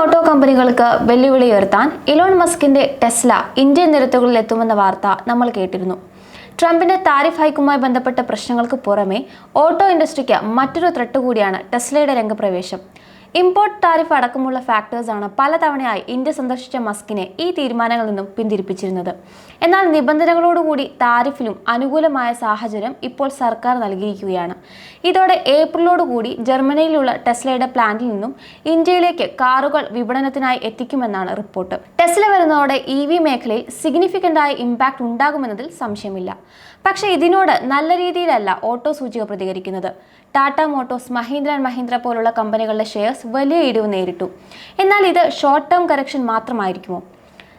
Auto കമ്പനികൾക്ക് വെല്ലുവിളി ഉയർത്താൻ ഇലോൺ മസ്കിന്റെ ടെസ്ല ഇന്ത്യൻ നിരത്തുകളിൽ എത്തുമെന്ന വാർത്ത നമ്മൾ കേട്ടിരുന്നു. ട്രംപിന്റെ താരിഫ് ഹൈക്കുമായി ബന്ധപ്പെട്ട പ്രശ്നങ്ങൾക്ക് പുറമെ ഓട്ടോ ഇൻഡസ്ട്രിക്ക് മറ്റൊരു ത്രെട്ട് കൂടിയാണ് ടെസ്ലയുടെ രംഗപ്രവേശം. ഇമ്പോർട്ട് താരിഫ് അടക്കമുള്ള ഫാക്ടേഴ്സാണ് പലതവണയായി ഇന്ത്യ സന്ദർശിച്ച മസ്കിനെ ഈ തീരുമാനങ്ങളിൽ നിന്നും പിന്തിരിപ്പിച്ചിരുന്നത്. എന്നാൽ നിബന്ധനകളോടുകൂടി താരിഫിലും അനുകൂലമായ സാഹചര്യം ഇപ്പോൾ സർക്കാർ നൽകിയിരിക്കുകയാണ്. ഇതോടെ ഏപ്രിലോടുകൂടി ജർമ്മനിയിലുള്ള ടെസ്ലയുടെ പ്ലാന്റിൽ നിന്നും ഇന്ത്യയിലേക്ക് കാറുകൾ വിപണനത്തിനായി എത്തിക്കുമെന്നാണ് റിപ്പോർട്ട്. ടെസ്ല വരുന്നതോടെ ഇ വി മേഖലയിൽ സിഗ്നിഫിക്കന്റായ ഇമ്പാക്ട് ഉണ്ടാകുമെന്നതിൽ സംശയമില്ല. പക്ഷേ ഇതിനോട് നല്ല രീതിയിലല്ല ഓട്ടോ സൂചിക പ്രതികരിക്കുന്നത്. ടാറ്റ മോട്ടോഴ്സ് മഹീന്ദ്ര ആൻഡ് മഹീന്ദ്ര പോലുള്ള കമ്പനികളുടെ ഷെയർസ് വലിയ ഇടിവ് നേരിട്ടു. എന്നാൽ ഇത് ഷോർട്ട് ടേം കറക്ഷൻ മാത്രമായിരിക്കുമോ?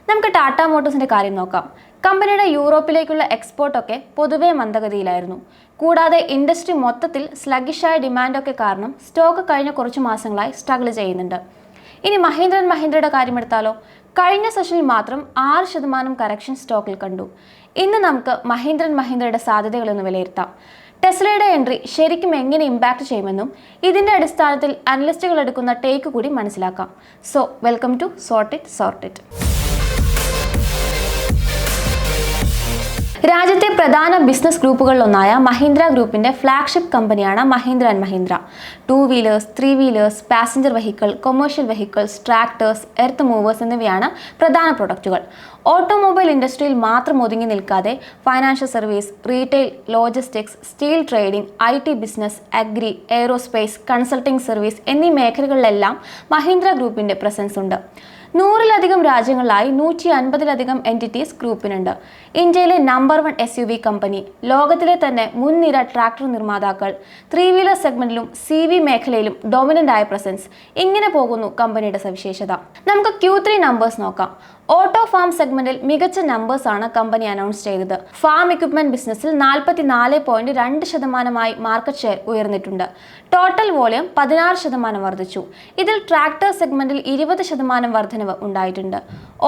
നമുക്ക് ടാറ്റ മോട്ടോഴ്സിന്റെ കാര്യം നോക്കാം. കമ്പനിയുടെ യൂറോപ്പിലേക്കുള്ള എക്സ്പോർട്ടൊക്കെ പൊതുവെ മന്ദഗതിയിലായിരുന്നു. കൂടാതെ ഇൻഡസ്ട്രി മൊത്തത്തിൽ സ്ലഗിഷായ ഡിമാൻഡൊക്കെ കാരണം സ്റ്റോക്ക് കഴിഞ്ഞ കുറച്ച് മാസങ്ങളായി സ്ട്രഗിൾ ചെയ്യുന്നുണ്ട്. ഇനി മഹീന്ദ്രൻ മഹീന്ദ്രയുടെ കാര്യമെടുത്താലോ കഴിഞ്ഞ സെഷനിൽ മാത്രം ആറ് ശതമാനം കറക്ഷൻ സ്റ്റോക്കിൽ കണ്ടു. ഇന്ന് നമുക്ക് മഹീന്ദ്രൻ മഹീന്ദ്രയുടെ സാധ്യതകളൊന്ന് വിലയിരുത്താം. ടെസ്ലയുടെ എൻട്രി ശരിക്കും എങ്ങനെ ഇമ്പാക്ട് ചെയ്യുമെന്നും ഇതിന്റെ അടിസ്ഥാനത്തിൽ അനലിസ്റ്റുകൾ എടുക്കുന്ന ടേക്ക് കൂടി മനസ്സിലാക്കാം. So welcome to sort it രാജ്യത്തെ പ്രധാന ബിസിനസ് ഗ്രൂപ്പുകളിലൊന്നായ മഹീന്ദ്ര ഗ്രൂപ്പിന്റെ ഫ്ലാഗ്ഷിപ്പ് കമ്പനിയാണ് Mahindra and Mahindra. Two wheelers three wheelers passenger vehicle commercial vehicles tractors earth movers എന്നിവയാണ് പ്രധാന പ്രൊഡക്റ്റുകൾ ഓട്ടോമൊബൈൽ ഇൻഡസ്ട്രിയിൽ മാത്രം ഒതുങ്ങി നിൽക്കാതെ financial service retail logistics steel trading I T business agri aerospace consulting service എന്നീ മേഖലകളിലെല്ലാം മഹീന്ദ്ര ഗ്രൂപ്പിന്റെ പ്രസൻസ് ഉണ്ട്. നൂറിലധികം രാജ്യങ്ങളിലായി നൂറ്റി അൻപതിലധികം എന്റിറ്റീസ് ഗ്രൂപ്പിനുണ്ട് ഇന്ത്യയിലെ number one S U V company ലോകത്തിലെ തന്നെ മുൻനിര ട്രാക്ടർ നിർമ്മാതാക്കൾ ത്രീ വീലർ സെഗ്മെന്റിലും സി വി മേഖലയിലും ഡൊമിനന്റ് ആയ പ്രസൻസ് ഇങ്ങനെ പോകുന്നു കമ്പനിയുടെ സവിശേഷത. നമുക്ക് ക്യൂ ത്രീ നമ്പേഴ്സ് നോക്കാം. ഓട്ടോ ഫാം സെഗ്മെന്റിൽ മികച്ച നമ്പേഴ്സ് ആണ് കമ്പനി അനൗൺസ് ചെയ്തത്. ഫാം എക്യുപ്മെന്റ് ബിസിനസ്സിൽ നാൽപ്പത്തി നാല് പോയിന്റ് രണ്ട് ശതമാനമായി മാർക്കറ്റ് ഷെയർ ഉയർന്നിട്ടുണ്ട്. ടോട്ടൽ വോളിയം പതിനാറ് ശതമാനം വർദ്ധിച്ചു. ഇതിൽ ട്രാക്ടർ സെഗ്മെന്റിൽ ഇരുപത് ശതമാനം വർധനവ് ഉണ്ടായിട്ടുണ്ട്.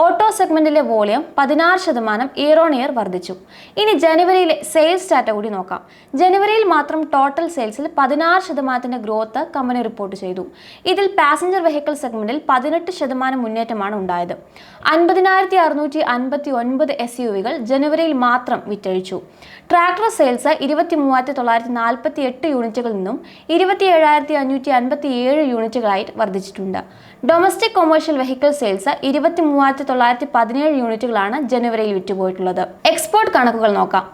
ഓട്ടോ സെഗ്മെന്റിലെ വോളിയം പതിനാറ് ശതമാനം ഇയർ ഓൺ ഇയർ വർദ്ധിച്ചു. ഇനി ജനുവരിയിലെ സെയിൽസ് ഡാറ്റ കൂടി നോക്കാം. ജനുവരിയിൽ മാത്രം ടോട്ടൽ സെയിൽസിൽ പതിനാറ് ശതമാനത്തിന്റെ ഗ്രോത്ത് കമ്പനി റിപ്പോർട്ട് ചെയ്തു. ഇതിൽ പാസഞ്ചർ വെഹിക്കിൾ സെഗ്മെന്റിൽ പതിനെട്ട് ശതമാനം മുന്നേറ്റമാണ് ഉണ്ടായത്. അൻപതിനായിരത്തി അറുന്നൂറ്റി അൻപത്തി ഒൻപത് എസ് യു വികൾ ജനുവരിയിൽ മാത്രം വിറ്റഴിച്ചു. ട്രാക്ടർ സെയിൽസ് ഇരുപത്തി മൂവായിരത്തി തൊള്ളായിരത്തി നാൽപ്പത്തി എട്ട് യൂണിറ്റുകളിൽ നിന്നും ഇരുപത്തി ഏഴായിരത്തി അഞ്ഞൂറ്റി അൻപത്തി ഏഴ് യൂണിറ്റുകളായി വർദ്ധിച്ചിട്ടുണ്ട്. ഡൊമസ്റ്റിക് കൊമേഴ്ഷ്യൽ വെഹിക്കിൾ സെയിൽസ് ഇരുപത്തി മൂവായിരത്തി തൊള്ളായിരത്തി പതിനേഴ് യൂണിറ്റുകളാണ് ജനുവരിയിൽ വിറ്റുപോയിട്ടുള്ളത്. എക്സ്പോർട്ട് കണക്കുകൾ നോക്കാം.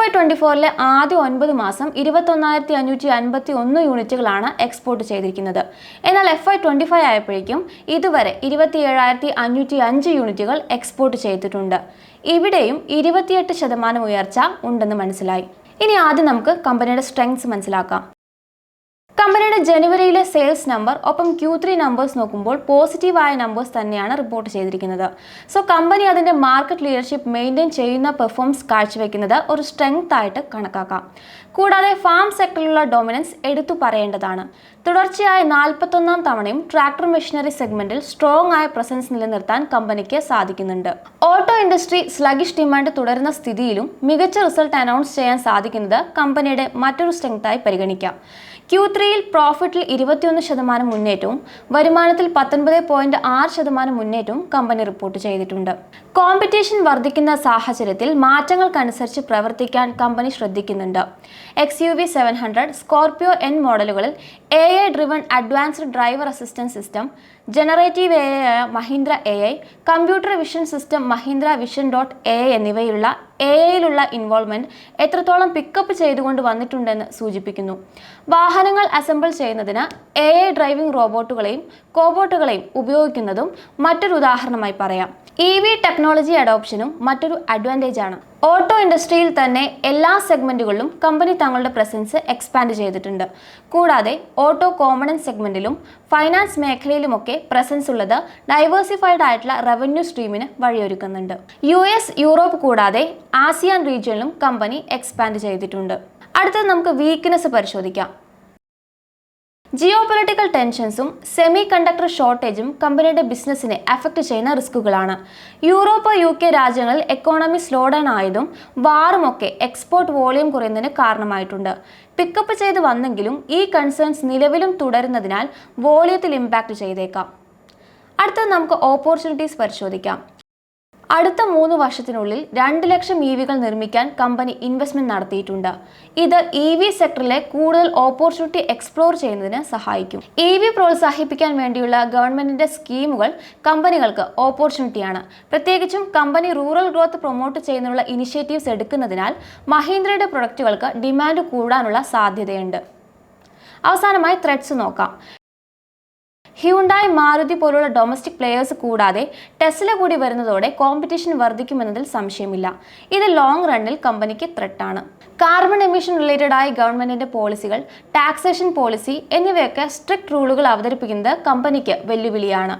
എഫ് ഐ ട്വന്റി ഫോറിലെ ആദ്യ ഒൻപത് മാസം ഇരുപത്തൊന്നായിരത്തി അഞ്ഞൂറ്റി അൻപത്തി ഒന്ന് യൂണിറ്റുകളാണ് എക്സ്പോർട്ട് ചെയ്തിരിക്കുന്നത്. എന്നാൽ എഫ് ഐ ട്വന്റി ഫൈവ് ആയപ്പോഴേക്കും ഇതുവരെ ഇരുപത്തി ഏഴായിരത്തി അഞ്ഞൂറ്റി അഞ്ച് യൂണിറ്റുകൾ എക്സ്പോർട്ട് ചെയ്തിട്ടുണ്ട്. ഇവിടെയും ഇരുപത്തിയെട്ട് ശതമാനം ഉയർച്ച ഉണ്ടെന്ന് മനസ്സിലായി. ഇനി ആദ്യം നമുക്ക് കമ്പനിയുടെ സ്ട്രെങ്സ് മനസ്സിലാക്കാം. കമ്പനിയുടെ ജനുവരിയിലെ സെയിൽസ് നമ്പർ ഒപ്പം ക്യൂ ത്രീ നമ്പേഴ്സ് നോക്കുമ്പോൾ പോസിറ്റീവായ നമ്പേഴ്സ് തന്നെയാണ് റിപ്പോർട്ട് ചെയ്തിരിക്കുന്നത്. സോ കമ്പനി അതിന്റെ മാർക്കറ്റ് ലീഡർഷിപ്പ് മെയിന്റെയിൻ ചെയ്യുന്ന പെർഫോമൻസ് കാഴ്ചവെക്കുന്നത് ഒരു സ്ട്രെങ്ത് ആയിട്ട് കണക്കാക്കാം. കൂടാതെ ഫാം സെക്ടറിലുള്ള ഡൊമിനൻസ് എടുത്തു പറയേണ്ടതാണ്. തുടർച്ചയായ നാൽപ്പത്തൊന്നാം തവണയും ട്രാക്ടർ മെഷീനറി സെഗ്മെന്റിൽ സ്ട്രോങ് ആയ പ്രസൻസ് നിലനിർത്താൻ കമ്പനിക്ക് സാധിക്കുന്നുണ്ട്. ഓട്ടോ ഇൻഡസ്ട്രി സ്ലഗിഷ് ഡിമാൻഡ് തുടരുന്ന സ്ഥിതിയിലും മികച്ച റിസൾട്ട് അനൗൺസ് ചെയ്യാൻ സാധിക്കുന്നത് കമ്പനിയുടെ മറ്റൊരു സ്ട്രെങ്തായി പരിഗണിക്കാം. ക്യൂ ത്രീയിൽ പ്രോഫിറ്റിൽ ഇരുപത്തിയൊന്ന് ശതമാനം മുന്നേറ്റവും വരുമാനത്തിൽ പത്തൊൻപത് പോയിന്റ് ആറ് ശതമാനം മുന്നേറ്റവും കമ്പനി റിപ്പോർട്ട് ചെയ്തിട്ടുണ്ട്. കോമ്പറ്റീഷൻ വർദ്ധിക്കുന്ന സാഹചര്യത്തിൽ മാറ്റങ്ങൾക്കനുസരിച്ച് പ്രവർത്തിക്കാൻ കമ്പനി ശ്രദ്ധിക്കുന്നുണ്ട്. X U V seven hundred Scorpio N മോഡലുകളിൽ A I driven advanced driver assistance system generative A ആയ Mahindra A I computer vision system Mahindra vision dot A I എന്നിവയിലുള്ള A ഐയിലുള്ള involvement എത്രത്തോളം pickup ചെയ്തുകൊണ്ട് വന്നിട്ടുണ്ടെന്ന് സൂചിപ്പിക്കുന്നു. വാഹനങ്ങൾ assemble ചെയ്യുന്നതിന് A I driving റോബോട്ടുകളെയും കോബോട്ടുകളെയും ഉപയോഗിക്കുന്നതും മറ്റൊരു ഉദാഹരണമായി പറയാം. ഇ വി ടെക്നോളജി അഡോപ്ഷനും മറ്റൊരു അഡ്വാന്റേജ് ആണ്. ഓട്ടോ ഇൻഡസ്ട്രിയിൽ തന്നെ എല്ലാ സെഗ്മെന്റുകളിലും കമ്പനി തങ്ങളുടെ പ്രസൻസ് എക്സ്പാൻഡ് ചെയ്തിട്ടുണ്ട്. കൂടാതെ ഓട്ടോ കോമണൻസ് സെഗ്മെന്റിലും ഫൈനാൻസ് മേഖലയിലുമൊക്കെ പ്രസൻസ് ഉള്ളത് ഡൈവേഴ്സിഫൈഡ് ആയിട്ടുള്ള റവന്യൂ സ്ട്രീമിന് വഴിയൊരുക്കുന്നുണ്ട്. യു എസ് യൂറോപ്പ് കൂടാതെ ആസിയാൻ റീജിയനിലും കമ്പനി എക്സ്പാൻഡ് ചെയ്തിട്ടുണ്ട്. അടുത്തത് നമുക്ക് വീക്ക്നെസ് പരിശോധിക്കാം. ജിയോ പൊളിറ്റിക്കൽ ടെൻഷൻസും സെമി കണ്ടക്ടർ ഷോർട്ടേജും കമ്പനിയുടെ ബിസിനസ്സിനെ അഫക്റ്റ് ചെയ്യുന്ന റിസ്കുകളാണ്. യൂറോപ്പ് യു കെ രാജ്യങ്ങളിൽ എക്കോണമി സ്ലോ ഡൗൺ ആയതും വാറുമൊക്കെ എക്സ്പോർട്ട് വോളിയം കുറയുന്നതിന് കാരണമായിട്ടുണ്ട്. പിക്കപ്പ് ചെയ്ത് വന്നെങ്കിലും ഈ കൺസേൺസ് നിലവിലും തുടരുന്നതിനാൽ വോളിയത്തിൽ ഇമ്പാക്റ്റ് ചെയ്തേക്കാം. അടുത്തത് നമുക്ക് ഓപ്പർച്യൂണിറ്റീസ് പരിശോധിക്കാം. അടുത്ത മൂന്ന് വർഷത്തിനുള്ളിൽ രണ്ട് ലക്ഷം ഇ വികൾ നിർമ്മിക്കാൻ കമ്പനി ഇൻവെസ്റ്റ്മെന്റ് നടത്തിയിട്ടുണ്ട്. ഇത് ഇ വി സെക്ടറിലെ കൂടുതൽ ഓപ്പർച്യൂണിറ്റി എക്സ്പ്ലോർ ചെയ്യുന്നതിന് സഹായിക്കും. ഇ വി പ്രോത്സാഹിപ്പിക്കാൻ വേണ്ടിയുള്ള ഗവൺമെന്റിന്റെ സ്കീമുകൾ കമ്പനികൾക്ക് ഓപ്പർച്യൂണിറ്റിയാണ് പ്രത്യേകിച്ചും കമ്പനി റൂറൽ ഗ്രോത്ത് പ്രൊമോട്ട് ചെയ്യുന്നതിനുള്ള ഇനിഷ്യേറ്റീവ്സ് എടുക്കുന്നതിനാൽ മഹീന്ദ്രയുടെ പ്രൊഡക്റ്റുകൾക്ക് ഡിമാൻഡ് കൂടാനുള്ള സാധ്യതയുണ്ട്. അവസാനമായി ത്രെഡ്സ് നോക്കാം. ഹ്യൂണ്ടായി മാരുതി പോലുള്ള ഡൊമസ്റ്റിക് പ്ലെയേഴ്സ് കൂടാതെ ടെസ്ല കൂടി വരുന്നതോടെ കോമ്പറ്റീഷൻ വർദ്ധിക്കുമെന്നതിൽ സംശയമില്ല. ഇത് ലോങ് റണ്ണിൽ കമ്പനിക്ക് ത്രെട്ടാണ് കാർബൺ എമിഷൻ റിലേറ്റഡ് ആയ ഗവൺമെന്റിന്റെ പോളിസികൾ ടാക്സേഷൻ പോളിസി എന്നിവയൊക്കെ സ്ട്രിക്ട് റൂളുകൾ അവതരിപ്പിക്കുന്നത് കമ്പനിക്ക് വെല്ലുവിളിയാണ്.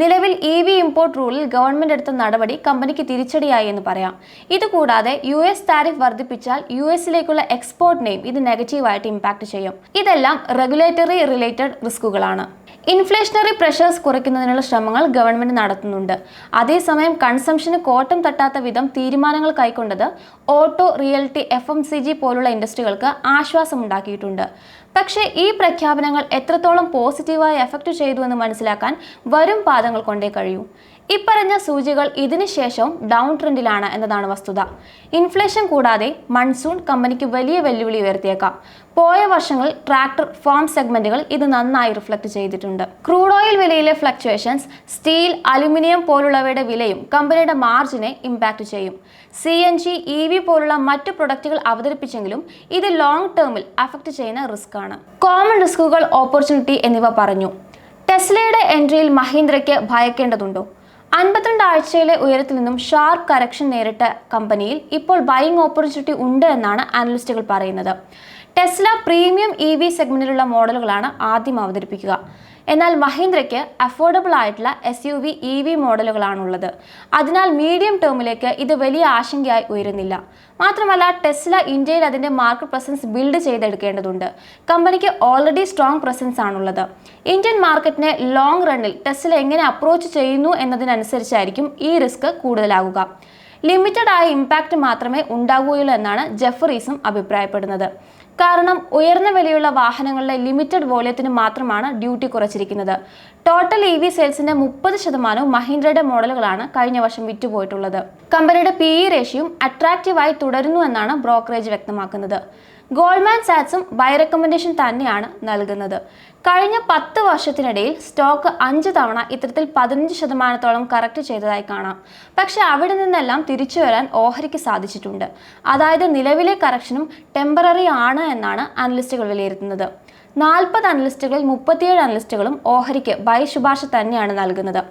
നിലവിൽ ഇ വി ഇമ്പോർട്ട് റൂളിൽ ഗവൺമെന്റ് എടുത്ത നടപടി കമ്പനിക്ക് തിരിച്ചടിയായി എന്ന് പറയാം. ഇതുകൂടാതെ യു എസ് താരിഫ് വർദ്ധിപ്പിച്ചാൽ യു എസിലേക്കുള്ള എക്സ്പോർട്ടിനെയും ഇത് നെഗറ്റീവായിട്ട് ഇമ്പാക്ട് ചെയ്യും. ഇതെല്ലാം റെഗുലേറ്ററി റിലേറ്റഡ് റിസ്കുകളാണ് ഇൻഫ്ലേഷണറി പ്രഷേഴ്സ് കുറയ്ക്കുന്നതിനുള്ള ശ്രമങ്ങൾ ഗവൺമെന്റ് നടത്തുന്നുണ്ട്. അതേസമയം കൺസംഷന് കോട്ടം തട്ടാത്ത വിധം തീരുമാനങ്ങൾ കൈക്കൊണ്ടത് auto realty F M C G പോലുള്ള ഇൻഡസ്ട്രികൾക്ക് ആശ്വാസമുണ്ടാക്കിയിട്ടുണ്ട്. പക്ഷേ ഈ പ്രഖ്യാപനങ്ങൾ എത്രത്തോളം പോസിറ്റീവായി എഫക്റ്റ് ചെയ്തു എന്ന് മനസ്സിലാക്കാൻ വരും പാദങ്ങൾ കൊണ്ടേ കഴിയൂ. ഇപ്പറഞ്ഞ സൂചികൾ ഇതിനുശേഷവും ഡൗൺ ട്രെൻഡിലാണ് എന്നതാണ് വസ്തുത. ഇൻഫ്ലേഷൻ കൂടാതെ മൺസൂൺ കമ്പനിക്ക് വലിയ വെല്ലുവിളി ഉയർത്തിയേക്കാം. പോയ വർഷങ്ങളിൽ ട്രാക്ടർ ഫാം സെഗ്മെന്റുകൾ ഇത് നന്നായി റിഫ്ലക്ട് ചെയ്തിട്ടുണ്ട്. ക്രൂഡ് ഓയിൽ വിലയിലെ ഫ്ലക്ച്വേഷൻസ് സ്റ്റീൽ അലുമിനിയം പോലുള്ളവയുടെ വിലയും കമ്പനിയുടെ മാർജിനെ ഇമ്പാക്ട് ചെയ്യും. C N G E V പോലുള്ള മറ്റ് പ്രൊഡക്റ്റുകൾ അവതരിപ്പിച്ചെങ്കിലും ഇത് ലോങ് ടേമിൽ അഫക്റ്റ് ചെയ്യുന്ന റിസ്ക് ആണ്. കോമൺ റിസ്കുകൾ ഓപ്പർച്യൂണിറ്റി എന്നിവ പറഞ്ഞു. ടെസ്ലയുടെ എൻട്രിയിൽ മഹീന്ദ്രയ്ക്ക് ഭയക്കേണ്ടതുണ്ടോ? അൻപത്തിരണ്ട് ആഴ്ചയിലെ ഉയരത്തിൽ നിന്നും ഷാർപ്പ് കറക്ഷൻ നേരിട്ട കമ്പനിയിൽ ഇപ്പോൾ ബൈയിങ് ഓപ്പർച്യൂണിറ്റി ഉണ്ട് എന്നാണ് അനലിസ്റ്റുകൾ പറയുന്നത്. ടെസ്ല പ്രീമിയം ഇ വി സെഗ്മെന്റിലുള്ള മോഡലുകളാണ് ആദ്യം അവതരിപ്പിക്കുക. എന്നാൽ മഹീന്ദ്രയ്ക്ക് അഫോർഡബിൾ ആയിട്ടുള്ള S U V E V മോഡലുകളാണുള്ളത്. അതിനാൽ മീഡിയം ടേമിലേക്ക് ഇത് വലിയ ആശങ്കയായി ഉയരുന്നില്ല. മാത്രമല്ല ടെസ്ല ഇന്ത്യയിൽ അതിന്റെ മാർക്കറ്റ് പ്രസൻസ് ബിൽഡ് ചെയ്തെടുക്കേണ്ടതുണ്ട്. കമ്പനിക്ക് ഓൾറെഡി സ്ട്രോങ് പ്രസൻസ് ആണുള്ളത്. ഇന്ത്യൻ മാർക്കറ്റിനെ ലോങ് റണ്ണിൽ ടെസ്ല എങ്ങനെ അപ്രോച്ച് ചെയ്യുന്നു എന്നതിനനുസരിച്ചായിരിക്കും ഈ റിസ്ക് കൂടുതലാകുക. ലിമിറ്റഡ് ആയ ഇമ്പാക്റ്റ് മാത്രമേ ഉണ്ടാകുകയുള്ളൂ എന്നാണ് ജെഫറീസും അഭിപ്രായപ്പെടുന്നത്. കാരണം ഉയർന്ന വിലയുള്ള വാഹനങ്ങളുടെ ലിമിറ്റഡ് വോള്യത്തിന് മാത്രമാണ് ഡ്യൂട്ടി കുറച്ചിരിക്കുന്നത്. ടോട്ടൽ ഇ വി സെയിൽസിന്റെ മുപ്പത് ശതമാനവും മഹീന്ദ്രയുടെ മോഡലുകളാണ് കഴിഞ്ഞ വർഷം വിറ്റുപോയിട്ടുള്ളത്. കമ്പനിയുടെ പി ഇ റേഷ്യം അട്രാക്റ്റീവായി തുടരുന്നു എന്നാണ് ബ്രോക്കറേജ് വ്യക്തമാക്കുന്നത്. ഗോൾഡ്മാൻ സാറ്റ്സും ബൈ റെക്കമെൻഡേഷൻ തന്നെയാണ് നൽകുന്നത്. കഴിഞ്ഞ പത്ത് വർഷത്തിനിടയിൽ സ്റ്റോക്ക് അഞ്ച് തവണ ഇത്തരത്തിൽ പതിനഞ്ച് ശതമാനത്തോളം കറക്റ്റ് ചെയ്തതായി കാണാം. പക്ഷെ അവിടെ നിന്നെല്ലാം തിരിച്ചു വരാൻ ഓഹരിക്ക് സാധിച്ചിട്ടുണ്ട്. അതായത് നിലവിലെ കറക്ഷനും ടെമ്പററി ആണ് എന്നാണ് അനലിസ്റ്റുകൾ വിലയിരുത്തുന്നത്. നാൽപ്പത് അനലിസ്റ്റുകളിൽ മുപ്പത്തിയേഴ് അനലിസ്റ്റുകളും ഓഹരിക്ക് ബൈ ശുപാർശ തന്നെയാണ് നൽകുന്നത്.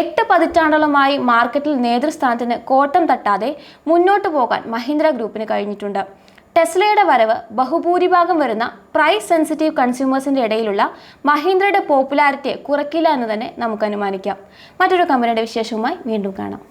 എട്ട് പതിറ്റാണ്ടോളമായി മാർക്കറ്റിൽ നേതൃസ്ഥാനത്തിന് കോട്ടം തട്ടാതെ മുന്നോട്ട് പോകാൻ മഹീന്ദ്ര ഗ്രൂപ്പിന് കഴിഞ്ഞിട്ടുണ്ട്. ടെസ്ലയുടെ വരവ് ബഹുഭൂരിഭാഗം വരുന്ന പ്രൈസ് സെൻസിറ്റീവ് കൺസ്യൂമേഴ്സിന്റെ ഇടയിലുള്ള മഹീന്ദ്രയുടെ പോപ്പുലാരിറ്റിയെ കുറയ്ക്കില്ല എന്ന് തന്നെ നമുക്ക് അനുമാനിക്കാം. മറ്റൊരു കമ്പനിയുടെ വിശേഷവുമായി വീണ്ടും കാണാം.